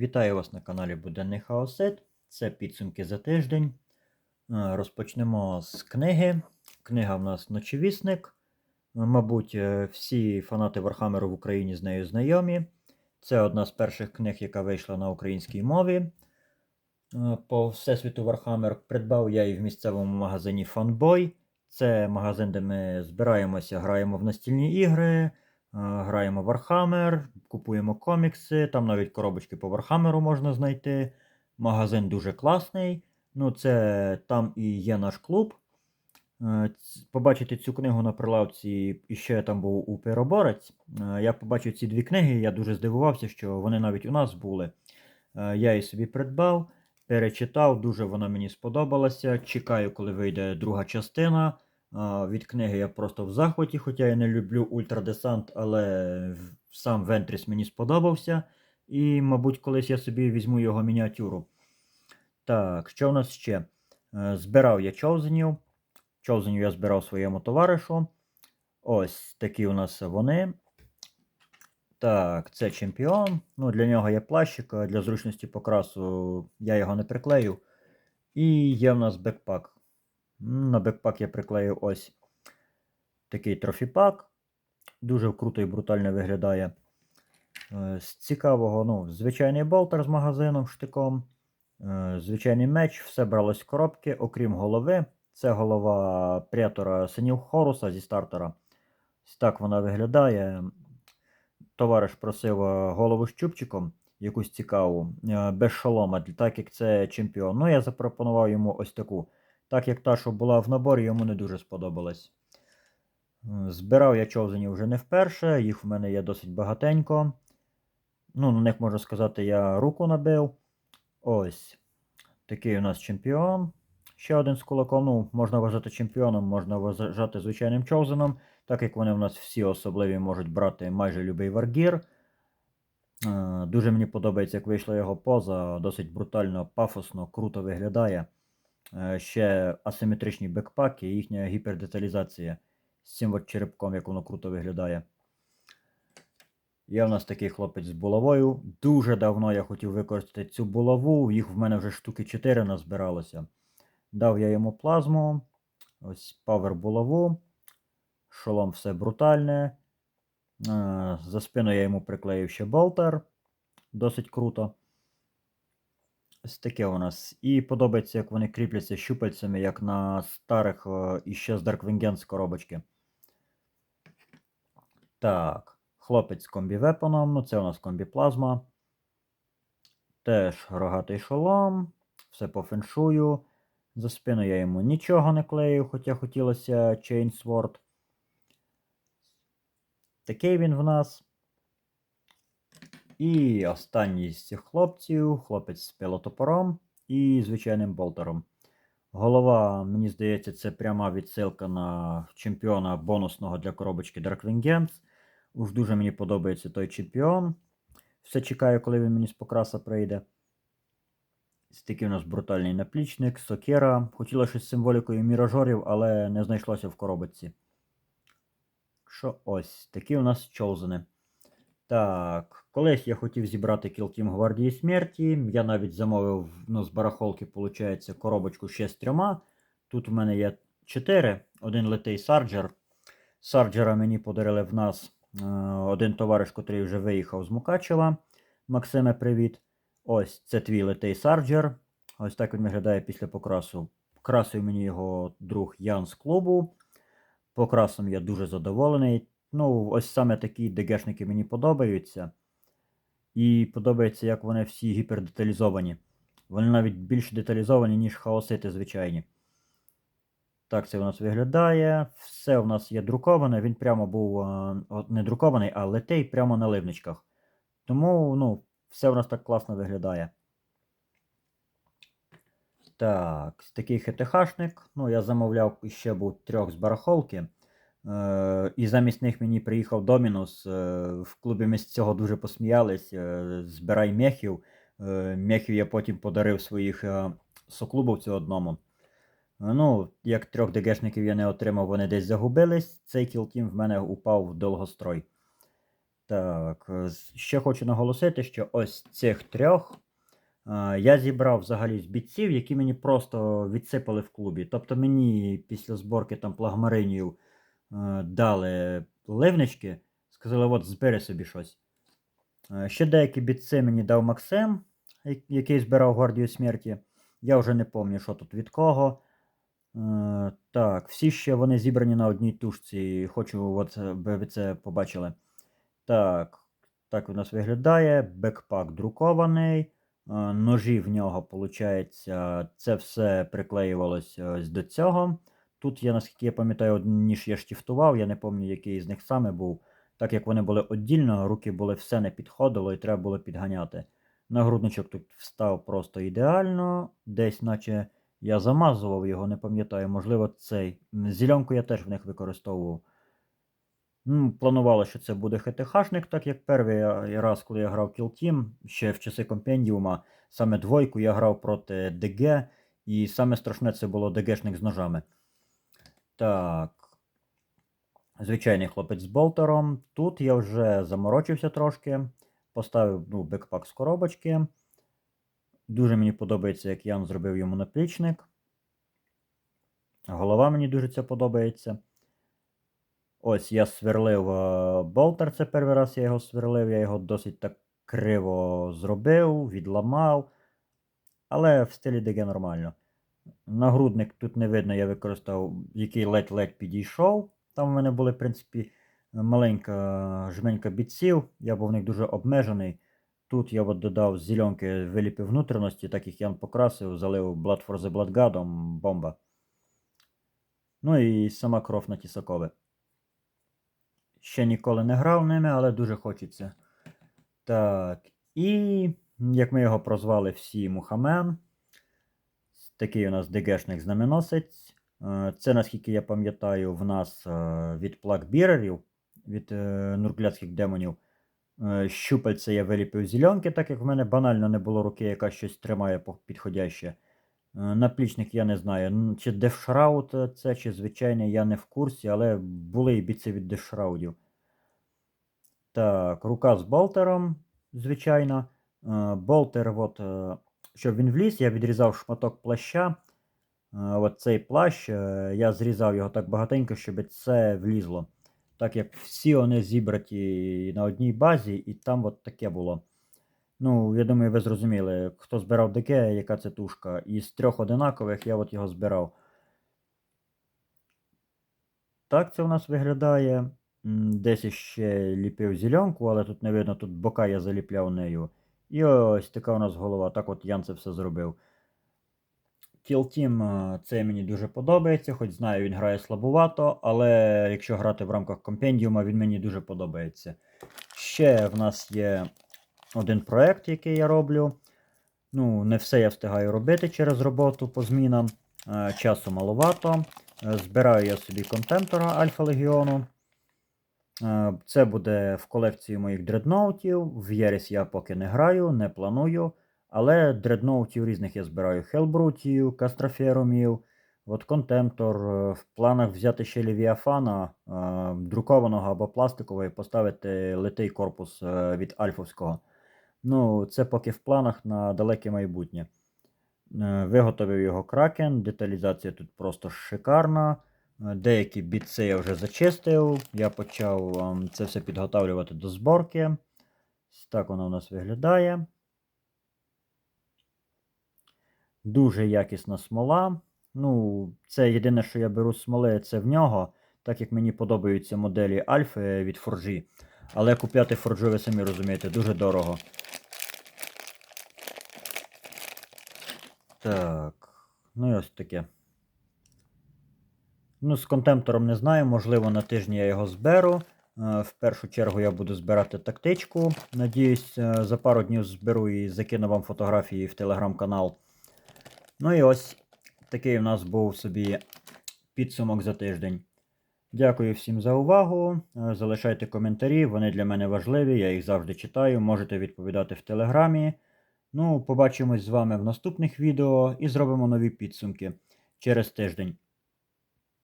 Вітаю вас на каналі Буденний Хаосет. Це підсумки за тиждень. Е, Розпочнемо з книги. Книга в нас Ночевісник. Е, Мабуть, е, всі фанати Вархаммеру в Україні з нею знайомі. Це одна з перших книг, яка вийшла на українській мові. По Всесвіту Вархаммер придбав я її в місцевому магазині Fanboy. Це магазин, де ми збираємося, граємо в настільні ігри, граємо в Warhammer, купуємо комікси, там навіть коробочки по Warhammer можна знайти. Магазин дуже класний. Ну, це там і є наш клуб. Е, Побачити цю книгу на прилавці, і ще там був у Пироборець. Е, Я побачив ці дві книги, я дуже здивувався, що вони навіть у нас були. Е, Я її собі придбав, перечитав, дуже вона мені сподобалася. Чекаю, коли вийде друга частина. Від книги я просто в захваті, хоча я не люблю ультрадесант, але сам Вентріс мені сподобався. І, мабуть, колись я собі візьму його мініатюру. Так, що в нас ще? Е, Збирав я човзенів. Човзенів я збирав своєму товаришу. Ось такі у нас вони. Так, це чемпіон. Ну, для нього є плащик, для зручності покрасу я його не приклею. І є в нас бекпак. На бекпак я приклеїв ось такий трофіпак. Дуже круто і брутально виглядає. Е, З цікавого, ну, звичайний болтер з магазином, штиком. Е, Звичайний меч, все бралось з коробки, окрім голови. Це голова претора синів Хоруса зі стартера. Так вона виглядає. Товариш просив е, голову з чубчиком, якусь цікаву, без шолома, так як це чемпіон. Ну, я запропонував йому ось таку. Так як та, що була в наборі, йому не дуже сподобалась. Збирав я човзені вже не вперше, їх в мене є досить багатенько. Ну, на них можу сказати, я руку набив. Ось. Такий у нас чемпіон. Ще один з кулаком. Ну, можна вважати чемпіоном, можна вважати звичайним човзеном, так як вони в нас всі особливі можуть брати майже любий варгір. Е, Дуже мені подобається, як вийшла його поза. Досить брутально, пафосно, круто виглядає. Е, Ще асиметричні бекпаки і їхня гіпердеталізація з цим от черепком, як воно круто виглядає. Є в нас такий хлопець з булавою. Дуже давно я хотів використати цю булаву, їх в мене вже штуки 4 назбиралося. Дав я йому плазму, ось павер булаву, шолом все брутальне. Е, За спину я йому приклеїв ще болтер. Досить круто. Таке у нас. І подобається, як вони кріпляться щупальцями, як на старих е, іще з Dark Vengeance коробочки. Так, хлопець з комбі-вепоном, ну це у нас комбі-плазма. Теж рогатий шолом, все по феншую. За спину я йому нічого не клею, хоча хотілося Chainsword. Такий він в нас. І останній з цих хлопців, хлопець з пилотопором і звичайним болтером. Голова, мені здається, це пряма відсилка на чемпіона бонусного для коробочки Darkwing Games. Уж дуже мені подобається той чемпіон. Все чекаю, коли він мені з покраса прийде. Такий у нас брутальний наплічник, сокера. Хотіла щось з символікою міражорів, але не знайшлося в коробочці. Що ось, такі у нас човзани. Так, колись я хотів зібрати Team Гвардії Смерті. Я навіть замовив ну, з барахолки, виходить, коробочку ще з трьома. Тут у мене є 4, один литий Сарджер. Сарджера мені подарили в нас е, один товариш, котрий вже виїхав з Мукачева. Максиме, привіт. Ось це твій литий Сарджер. Ось так він виглядає після покрасу. Красив мені його друг Ян з клубу. Покрасом я дуже задоволений. Ну, ось саме такі ДГшники мені подобаються. І подобається, як вони всі гіпердеталізовані. Вони навіть більш деталізовані, ніж хаосити звичайні. Так це у нас виглядає. Все у нас є друковане. Він прямо був е, не друкований, а летей прямо на ливничках. Тому, ну, все у нас так класно виглядає. Так, такий ХТХшник. Ну, я замовляв ще був трьох з барахолки. Е, і замість них мені приїхав Домінус. Е, в клубі ми з цього дуже посміялись. Е, збирай мехів. Мехів я потім подарив своїх соклубовцю одному. Ну, як трьох ДГшників я не отримав, вони десь загубились. Цей кілтім в мене упав в довгострой. Так, ще хочу наголосити, що ось цих трьох я зібрав взагалі з бійців, які мені просто відсипали в клубі. Тобто мені після зборки там плагмаринів дали ливнички, сказали, от збери собі щось. Е, Ще деякі бійці мені дав Максим, який збирав гвардію смерті. Я вже не пам'ятаю, що тут від кого. Е, так, всі ще вони зібрані на одній тушці. Хочу, от, е, ви це побачили. Так, так у нас виглядає. Бекпак друкований. е, Ножі в нього, виходить, це все приклеювалося до цього. Тут я, наскільки я пам'ятаю, ніж я штифтував, я не пам'ятаю, який з них саме був. Так як вони були віддільно, руки були все не підходило і треба було підганяти. Нагрудничок тут встав просто ідеально. Десь, наче я замазував його, не пам'ятаю, можливо, цей. М, Зеленку я теж в них використовував. Ну, планувало, що це буде ХТХшник, так як перший раз, коли я грав Kill Team, ще в часи компендіума, саме двойку я грав проти ДГ, і саме страшне це було ДГшник з ножами. Так. Звичайний хлопець з болтером. Тут я вже заморочився трошки. Поставив ну, бекпак з коробочки. Дуже мені подобається, як Ян зробив йому наплічник. Голова мені дуже це подобається. Ось я сверлив е, болтер, це перший раз я його сверлив, я його досить так криво зробив, відламав. Але в стилі ДГ нормально. Нагрудник тут не видно, я використав, який ледь-ледь підійшов. Там у мене були, в принципі, маленька жменька бітців, я був в них дуже обмежений. Тут я от додав зеленки виліпив внутрішності, так як Ян покрасив, залив Blood for the Blood God, бомба. Ну і сама кров на тісакове. Ще ніколи не грав ними, але дуже хочеться. Так. І як ми його прозвали всі Мухамен. Такий у нас ДГшник знаменосець. Е, Це, наскільки я пам'ятаю, в нас е, від плакбірерів, від е, нурглядських демонів. Щупальце я виліпив зеленки, так як в мене банально не було руки, яка щось тримає підходяще. Наплічник я не знаю. Чи дефшраут це, чи звичайний, я не в курсі, але були і біці від дефшраудів. Так, рука з болтером, звичайно. Болтер, от, щоб він вліз, я відрізав шматок плаща. Е, От цей плащ, е, я зрізав його так багатенько, щоб це влізло. Так як всі вони зібраті на одній базі, і там от таке було. Ну, я думаю, ви зрозуміли, хто збирав ДК, яка це тушка. Із трьох одинакових я от його збирав. Так це у нас виглядає. Десь іще ліпив зеленку, але тут не видно, тут бока я заліпляв нею. І ось така у нас голова. Так от Ян це все зробив. Team е, це мені дуже подобається, хоч знаю, він грає слабувато, але якщо грати в рамках компендіума, він мені дуже подобається. Ще в нас є один проект, який я роблю. Ну, не все я встигаю робити через роботу по змінам. Е, Часу маловато. Е, Збираю я собі контентора Альфа Легіону. Е, Це буде в колекції моїх дредноутів. В Єріс я поки не граю, не планую. Але дредноутів різних я збираю Хелбрутів, Кастроферумів, от Контемптор. Е, В планах взяти ще Левіафана, е, друкованого або пластикового, і поставити литий корпус від Альфовського. Ну, це поки в планах на далеке майбутнє. Виготовив його кракен, деталізація тут просто шикарна. Е, Деякі бітси я вже зачистив. Я почав ем, це все підготовлювати до зборки. Так воно у нас виглядає. Дуже якісна смола. Ну, це єдине, що я беру з смоли, це в нього, так як мені подобаються моделі Альфи від Форджі. Але купляти Форджу, ви самі розумієте, дуже дорого. Так. Ну і ось таке. Ну, з контемптором не знаю, можливо, на тижні я його зберу. Е, В першу чергу я буду збирати тактичку. Надіюсь, е, за пару днів зберу і закину вам фотографії в телеграм-канал. Ну і ось такий у нас був собі підсумок за тиждень. Дякую всім за увагу. Е, Залишайте коментарі, вони для мене важливі, я їх завжди читаю. Можете відповідати в телеграмі. Ну, побачимось з вами в наступних відео і зробимо нові підсумки через тиждень.